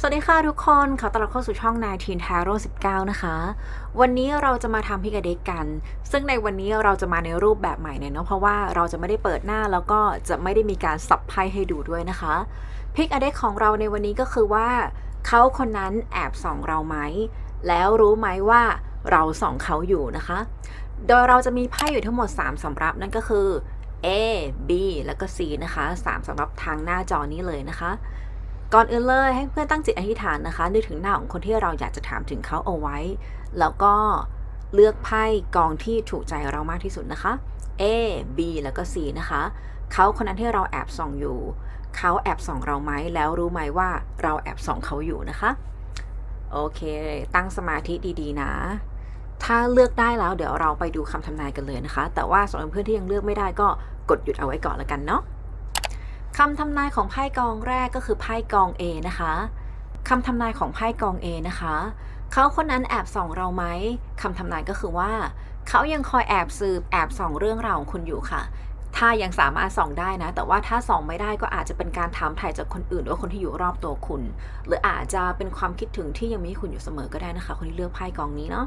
สวัสดีค่ะทุกคนขอต้อนรับเข้าสู่ช่อง19 Tarot 19 นะคะ วันนี้เราจะมาทำพิกเด็กกัน ซึ่งในวันนี้เราจะมาในรูปแบบใหม่เนี่ยเนาะเพราะว่าเราจะไม่ได้เปิดหน้าแล้วก็จะไม่ได้มีการสับไพ่ให้ดูด้วยนะคะพิกเด็กของเราในวันนี้ก็คือว่าเขาคนนั้นแอบส่องเราไหม แล้วรู้ไหมว่าเราส่องเขาอยู่นะคะ โดยเราจะมีไพ่อยู่ทั้งหมด 3สำรับนั่นก็คือ A B แล้วก็ C นะคะ3สำหรับทางหน้าจอนี้เลยนะคะ ก่อนอื่นเลยให้เพื่อนตั้งจิตอธิษฐานนะคะนึกถึงหน้าของคนที่เราอยากจะถามถึงเขาเอาไว้ แล้วก็เลือกไพ่กองที่ถูกใจเรามากที่สุดนะคะ A B แล้วก็ C นะคะ เขาคนนั้นที่เราแอบส่องอยู่ เขาแอบส่องเราไหมแล้วรู้ไหมว่าเราแอบส่องเขาอยู่นะคะ โอเค ตั้งสมาธิดีๆนะ ถ้าเลือกได้แล้วเดี๋ยวเราไปดูคำทำนายกันเลยนะคะ แต่ว่าสำหรับเพื่อนที่ยังเลือกไม่ได้ก็กดหยุดเอาไว้ก่อนละกันเนาะ คำทำนายของไพ่กองแรกก็คือไพ่กอง A นะคะคำทำนายของไพ่กอง A นะคะ เขาคนนั้นแอบส่องเราไหมคำทำนายก็คือว่า เขายังคอยแอบสืบแอบส่องเรื่องราวของคุณอยู่ค่ะ ถ้ายังสามารถส่องได้นะ แต่ว่าถ้าส่องไม่ได้ก็อาจจะเป็นการถามถ่ายจากคนอื่นหรือคนที่อยู่รอบตัวคุณ หรืออาจจะเป็นความคิดถึงที่ยังมีให้คุณอยู่เสมอก็ได้นะคะ คนที่เลือกไพ่กองนี้เนาะ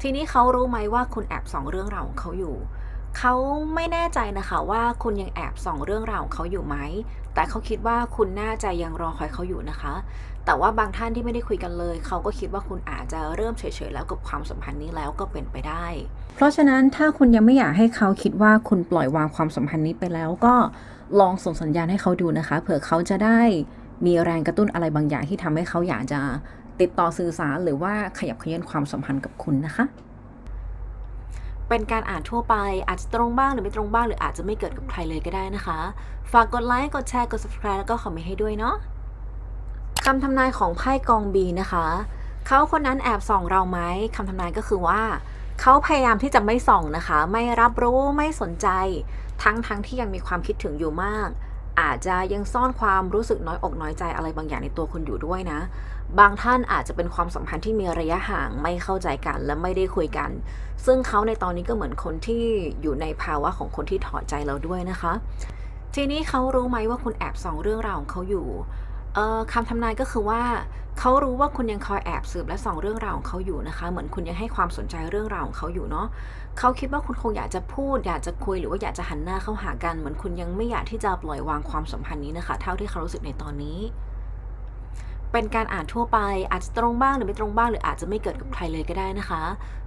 ทีนี้เขารู้ไหมว่าคุณแอบส่องเรื่องราวของเขาอยู่ เขาไม่แน่ใจนะคะว่าคุณยังแอบส่องเรื่องราวของเขาอยู่ไหม แต่เขาคิดว่าคุณน่าจะยังรอคอยเขาอยู่นะคะ แต่ว่าบางท่านที่ไม่ได้คุยกันเลย เขาก็คิดว่าคุณอาจจะเริ่มเฉยๆแล้วกับความสัมพันธ์นี้แล้วก็เป็นไปได้ เพราะฉะนั้นถ้าคุณยังไม่อยากให้เขาคิดว่าคุณปล่อยวางความสัมพันธ์นี้ไปแล้วก็ลองส่งสัญญาณให้เขาดูนะคะ เผื่อเขาจะได้มีแรงกระตุ้นอะไรบางอย่างที่ทำให้เขาอยากจะติดต่อสื่อสารหรือว่าขยับขยื้อนความสัมพันธ์กับคุณนะคะ เป็นการอ่านทั่วไป อาจจะตรงบ้างหรือไม่ตรงบ้างหรืออาจจะไม่เกิดกับใครเลยก็ได้นะคะ ฝากกดไลค์กดแชร์กด subscribe แล้วก็คอมเมนต์ให้ด้วยเนาะคำทำนายของไพ่กองบีนะคะเขาคนนั้นแอบส่องเราไหมคำทำนายก็คือว่าเขาพยายามที่จะไม่ส่องนะคะ ไม่รับรู้ไม่สนใจ ทั้งทั้งที่ยังมีความคิดถึงอยู่มาก อาจจะยังซ่อนความรู้สึกน้อยอกน้อยใจอะไรบางอย่างในตัวคุณอยู่ด้วยนะ บางท่านอาจจะเป็นความสัมพันธ์ที่มีระยะห่างไม่เข้าใจกันและไม่ได้คุยกัน ซึ่งเขาในตอนนี้ก็เหมือนคนที่อยู่ในภาวะของคนที่ถอดใจเราด้วยนะคะ ทีนี้เขารู้ไหมว่าคุณแอบส่องเรื่องราวของเขาอยู่ เอ่อคำทำนายก็คือว่าเขารู้ว่าคุณยังคอยแอบสืบและส่องเรื่องราวของเขาอยู่นะคะ เหมือนคุณยังให้ความสนใจเรื่องราวของเขาอยู่เนาะเขาคิดว่าคุณคงอยากจะพูด อยากจะคุยหรือว่าอยากจะหันหน้าเข้าหากัน เหมือนคุณยังไม่อยากที่จะปล่อยวางความสัมพันธ์นี้นะคะ เท่าที่เขารู้สึกในตอนนี้ เป็นการอ่านทั่วไป อาจจะตรงบ้างหรือไม่ตรงบ้างหรืออาจจะไม่เกิดกับใครเลยก็ได้นะคะ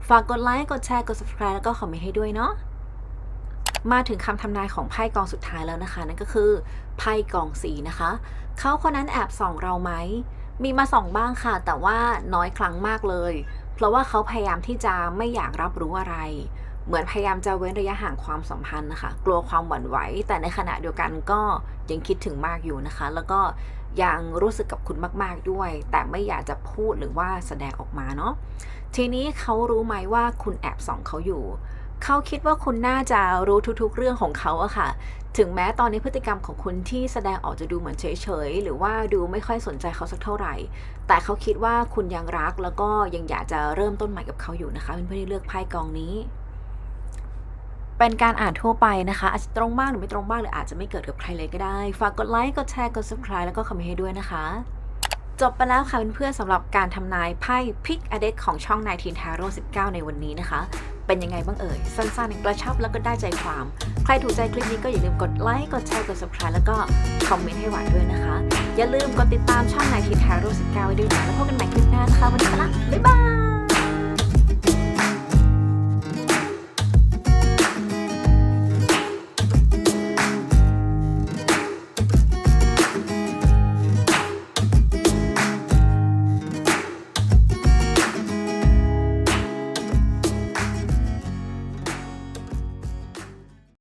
ฝากกดไลค์กดแชร์กด subscribe แล้วก็คอมเมนต์ให้ด้วยเนาะ มาถึงคำทำนายของไพ่กองสุดท้ายแล้วนะคะ นั่นก็คือไพ่กองสีนะคะ เขาคนนั้นแอบส่องเราไหม มีมาส่องบ้างค่ะ แต่ว่าน้อยครั้งมากเลย เพราะว่าเขาพยายามที่จะไม่อยากรับรู้อะไร เหมือนพยายามจะเว้นระยะห่างความสัมพันธ์นะคะ กลัวความหวั่นไหว แต่ในขณะเดียวกันก็ยังคิดถึงมากอยู่นะคะ แล้วก็ยังรู้สึกกับคุณมาก ๆด้วย แต่ไม่อยากจะพูดหรือว่าแสดงออกมาเนาะ ทีนี้เขารู้ไหมว่าคุณแอบส่องเขาอยู่ เขาคิดว่าคุณน่าจะรู้ทุกๆ เรื่องของเขาอะค่ะ ถึงแม้ตอนนี้พฤติกรรมของคุณที่แสดงออกจะดูเหมือนเฉยๆ หรือว่าดูไม่ค่อยสนใจเขาสักเท่าไหร่ แต่เขาคิดว่าคุณยังรักแล้วก็ยังอยากจะเริ่มต้นใหม่กับเขาอยู่นะคะเพื่อนๆที่เลือกไพ่กองนี้ เป็นการอ่านทั่วไปนะคะ อาจจะตรงบ้างหรือไม่ตรงบ้างหรืออาจจะไม่เกิดกับใครเลยก็ได้ ฝากกดไลค์ กดแชร์ กด subscribe แล้วก็คอมเมนต์ให้ด้วยนะคะจบไปแล้วค่ะเพื่อนๆสำหรับการทำนายไพ่พิกอเด็กของช่อง19 Tarot 19 ในวันนี้นะคะ เป็นยังไงบ้างเอ่ย สั้นๆกระชับแล้วก็ได้ใจความ ใครถูกใจคลิปนี้ก็อย่าลืมกดไลค์กดแชร์กด subscribe แล้วก็คอมเมนต์ให้หวานด้วยนะคะ อย่าลืมกดติดตามช่อง19 Tarot 19ไว้ด้วยนะแล้วพบกันใหม่คลิปหน้านะคะวันนี้ไปละบ๊ายบาย